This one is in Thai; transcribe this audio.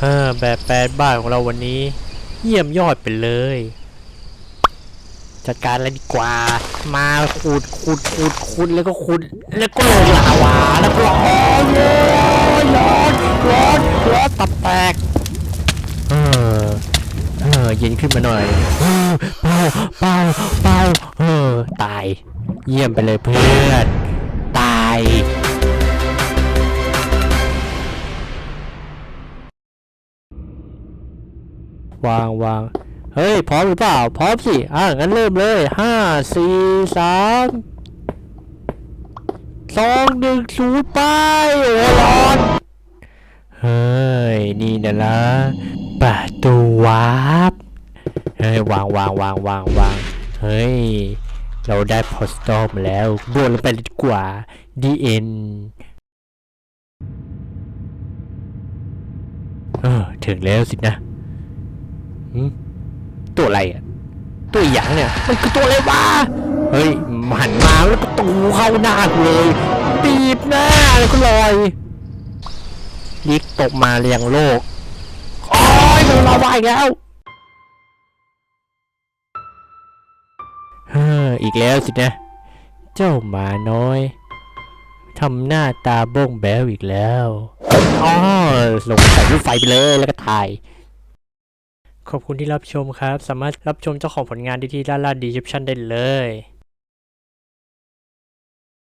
เออแบบแปดบ้านของเราวันนี้ เยี่ยมยอดไปเลย จัดการอะไรดีกว่า มาขุดขุดขุดขุดแล้วก็ขุดแล้วก็ลงลาวาแล้วก็โอ้ยร้อนร้อนร้อนตับแตกเออเออเย็นขึ้นมาหน่อยเออเป้าเป้าเป้าเออตาย เยี่ยมไปเลยเพื่อน ตาย วางวางเฮ้ย พร้อมหรือเปล่า พร้อมสิ อะ งั้นเริ่มเลยห้าสี่สามสองหนึ่งศูนย์ไปโอ้ยร้อนเฮ้ย นี่นะละประตูวาร์ปเฮ้ย วางวางวางวางวางเฮ้ย เราได้พอสตอมแล้วบวนลงไปดีกว่า DN เออถึงแล้วสินะ ตัวอะไรอะ ตัวหยางเนี่ย มันคือตัวอะไรวะ เฮ้ยมันหันมาแล้วก็ตูเข้าหน้ากูเลยตีบหน้าเลยก็ลอยลิกตกมาเรียงโลก โอ้ยมันมาวาอีกแล้วเฮ้ออีกแล้วสินะ เจ้าหมาน้อยทำหน้าตาบ้งแบวอีกแล้ว อ๋อลงใส่ลูกไฟไปเลยแล้วก็ถ่าย ขอบคุณที่รับชมครับ สามารถรับชมเจ้าของผลงานได้ที่ด้านล่างดีสคริปชันได้เลย